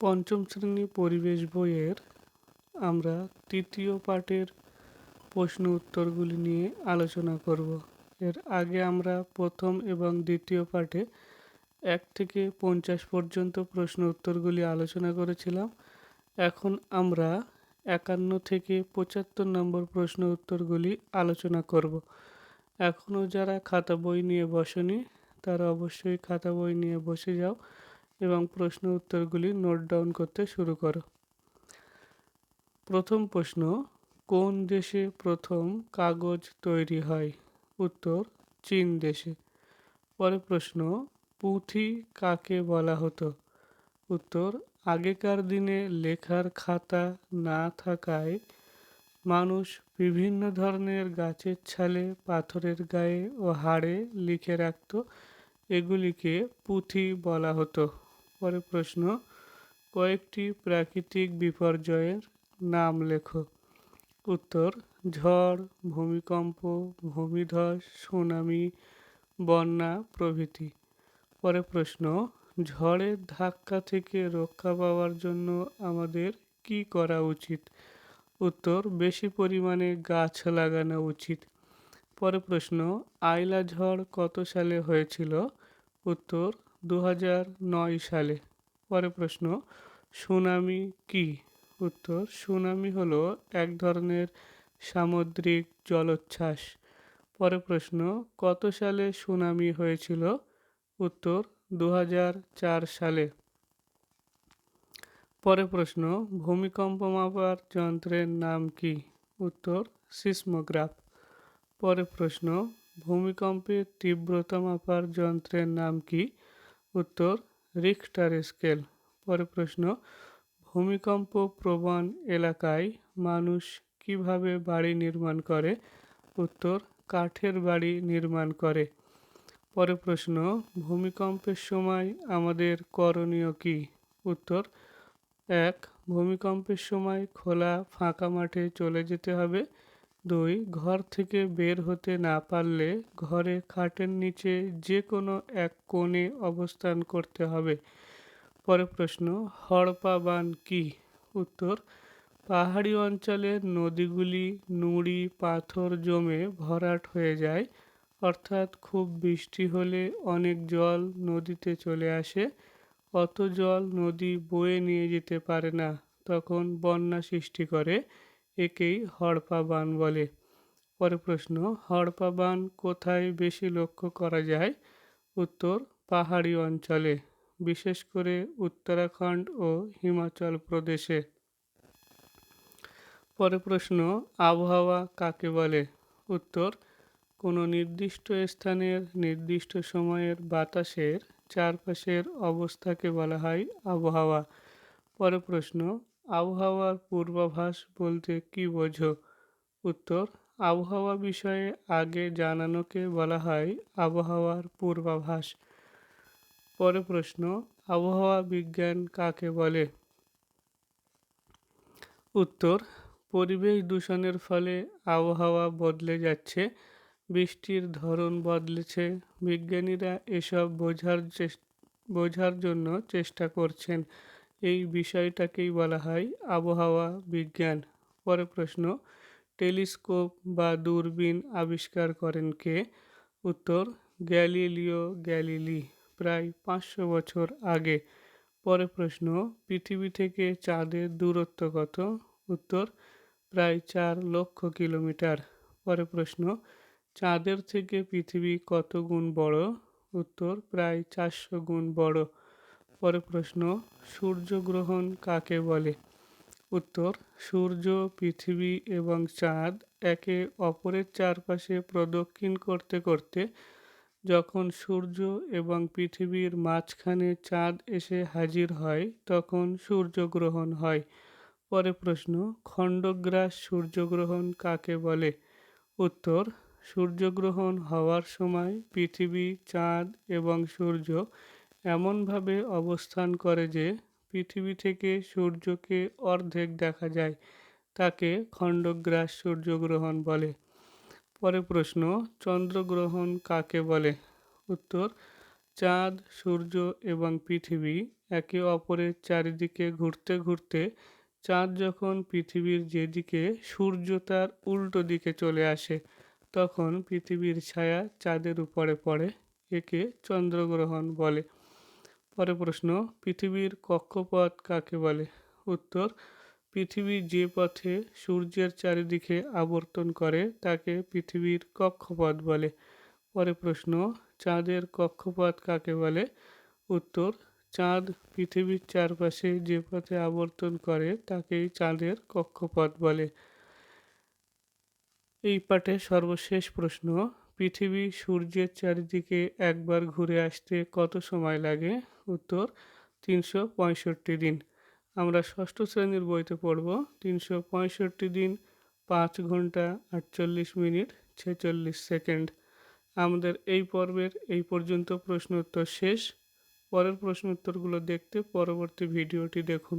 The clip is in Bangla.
পঞ্চম শ্রেণি পরিবেশ বইয়ের আমরা তৃতীয় পাঠের প্রশ্ন উত্তরগুলি নিয়ে আলোচনা করব। এর আগে আমরা প্রথম এবং দ্বিতীয় পাঠে এক থেকে পঞ্চাশ পর্যন্ত প্রশ্ন উত্তরগুলি আলোচনা করেছিলাম। এখন আমরা একান্ন থেকে পঁচাত্তর নম্বর প্রশ্ন উত্তরগুলি আলোচনা করব। এখনও যারা খাতা বই নিয়ে বসেনি, তারা অবশ্যই খাতা বই নিয়ে বসে যাও। এবং প্রশ্ন উত্তরগুলি নোট ডাউন করতে শুরু করো। প্রথম প্রশ্ন, কোন দেশে প্রথম কাগজ তৈরি হয়? উত্তর, চীন দেশে। পরের প্রশ্ন, পুঁথি কাকে বলা হতো? উত্তর, আগেকার দিনে লেখার খাতা না থাকায় মানুষ বিভিন্ন ধরনের গাছের ছালে, পাথরের গায়ে ও হাড়ে লিখে রাখত। এগুলিকে পুঁথি বলা হতো। পরে প্রশ্ন, কয়েকটি প্রাকৃতিক বিপর্যয়ের নাম লেখো। উত্তর, ঝড়, ভূমিকম্প, ভূমিধস, সুনামি, বন্যা প্রভৃতি। পরে প্রশ্ন, ঝড়ের ধাক্কা থেকে রক্ষা পাওয়ার জন্য আমাদের কি করা উচিত? উত্তর, বেশি পরিমাণে গাছ লাগানো উচিত। পরে প্রশ্ন, আইলা ঝড় কত সালে হয়েছিল? উত্তর দু সালে। পরে প্রশ্ন, সুনামি কি? উত্তর, সুনামি হলো এক ধরনের সামুদ্রিক জলোচ্ছ্বাস। পরে প্রশ্ন, কত সালে সুনামি হয়েছিল? উত্তর দু হাজার চার সালে। পরে প্রশ্ন, ভূমিকম্প মাপার যন্ত্রের নাম কি? উত্তর, সিসমোগ্রাফ। পরে প্রশ্ন ভূমিকম্পের তীব্রতা মাপার যন্ত্রের নাম কি? উত্তর রিক্টার স্কেল পরে প্রশ্ন, ভূমিকম্প প্রবণ এলাকায় মানুষ কীভাবে বাড়ি নির্মাণ করে? উত্তর, কাঠের বাড়ি নির্মাণ করে। পরে প্রশ্ন, ভূমিকম্পের সময় আমাদের করণীয় কি? উত্তর, এক, ভূমিকম্পের সময় খোলা ফাঁকা মাঠে চলে যেতে হবে। দুই, ঘর থেকে বের হতে না পারলে ঘরে খাটের নিচে যে কোনো এক কোণে অবস্থান করতে হবে। পরে প্রশ্ন হড়পা বান কি? উত্তর, পাহাড়ি অঞ্চলের নদীগুলি নুড়ি পাথর জমে ভরাট হয়ে যায়, অর্থাৎ খুব বৃষ্টি হলে অনেক জল নদীতে চলে আসে, অত জল নদী বয়ে নিয়ে যেতে পারে না, তখন বন্যা সৃষ্টি করে। একেই হড়পা বান বলে। পরে প্রশ্ন হড়পা বান কোথায় বেশি লক্ষ্য করা যায়? উত্তর, পাহাড়ি অঞ্চলে, বিশেষ করে উত্তরাখণ্ড ও হিমাচল প্রদেশে। পরে প্রশ্ন, আবহাওয়া কাকে বলে? উত্তর, কোনো নির্দিষ্ট স্থানের নির্দিষ্ট সময়ের বাতাসের চারপাশের অবস্থাকে বলা হয় আবহাওয়া। পরে প্রশ্ন আবহাওয়ার পূর্বাভাস বলতে কি বোঝো? উত্তর, আবহাওয়া বিষয়ে আগে জানানোকে বলা হয় আবহাওয়ার পূর্বাভাস। পরে প্রশ্ন, আবহাওয়া বিজ্ঞান কাকে বলে? উত্তর, পরিবেশ দূষণের ফলে আবহাওয়া বদলে যাচ্ছে, বৃষ্টির ধরন বদলেছে, বিজ্ঞানীরা এসব বোঝার বোঝার জন্য চেষ্টা করছেন। এই বিষয়টাকেই বলা হয় আবহাওয়া বিজ্ঞান। পরে প্রশ্ন, টেলিস্কোপ বা দূরবীন আবিষ্কার করেন কে? উত্তর, গ্যালিলিও গ্যালিলি, প্রায় পাঁচশো বছর আগে। পরে প্রশ্ন, পৃথিবী থেকে চাঁদের দূরত্ব কত? উত্তর, প্রায় চার লক্ষ কিলোমিটার। পরে প্রশ্ন, চাঁদের থেকে পৃথিবী কত গুণ বড়? উত্তর, প্রায় চারশো গুণ বড়। পরে প্রশ্ন সূর্যগ্রহণ কাকে বলে? উত্তর, সূর্য, পৃথিবী এবং চাঁদ একে অপরের চারপাশে প্রদক্ষিণ করতে করতে যখন সূর্য এবং পৃথিবীর মাঝখানে চাঁদ এসে হাজির হয়, তখন সূর্যগ্রহণ হয়। পরে প্রশ্ন, খণ্ডগ্রাস সূর্যগ্রহণ কাকে বলে? উত্তর, সূর্যগ্রহণ হওয়ার সময় পৃথিবী, চাঁদ এবং সূর্য এমনভাবে অবস্থান করে যে পৃথিবী থেকে সূর্যকে অর্ধেক দেখা যায়, তাকে খণ্ডগ্রাস সূর্যগ্রহণ বলে। পরে প্রশ্ন, চন্দ্রগ্রহণ কাকে বলে? উত্তর, চাঁদ, সূর্য এবং পৃথিবী একে অপরের চারিদিকে ঘুরতে ঘুরতে, চাঁদ যখন পৃথিবীর যেদিকে সূর্য তার উল্টো দিকে চলে আসে, তখন পৃথিবীর ছায়া চাঁদের উপরে পড়ে, একে চন্দ্রগ্রহণ বলে। পরে প্রশ্ন, পৃথিবীর কক্ষপথ কাকে বলে? উত্তর, পৃথিবী যে পথে সূর্যের চারিদিকে আবর্তন করে, তাকে পৃথিবীর কক্ষপথ বলে। পরে প্রশ্ন, চাঁদের কক্ষপথ কাকে বলে? উত্তর, চাঁদ পৃথিবীর চারপাশে যে পথে আবর্তন করে, তাকেই চাঁদের কক্ষপথ বলে। এই পাঠে সর্বশেষ প্রশ্ন, পৃথিবী সূর্যের চারিদিকে একবার ঘুরে আসতে কত সময় লাগে? উত্তর, তিনশো পঁয়ষট্টি দিন। আমরা ষষ্ঠ শ্রেণির বইতে পড়ব, তিনশো পঁয়ষট্টি দিন, পাঁচ ঘণ্টা আটচল্লিশ মিনিট, ছেচল্লিশ সেকেন্ড। আমাদের এই পর্বের এই পর্যন্ত প্রশ্ন উত্তর শেষ। পরের প্রশ্ন উত্তরগুলো দেখতে পরবর্তী ভিডিওটি দেখুন।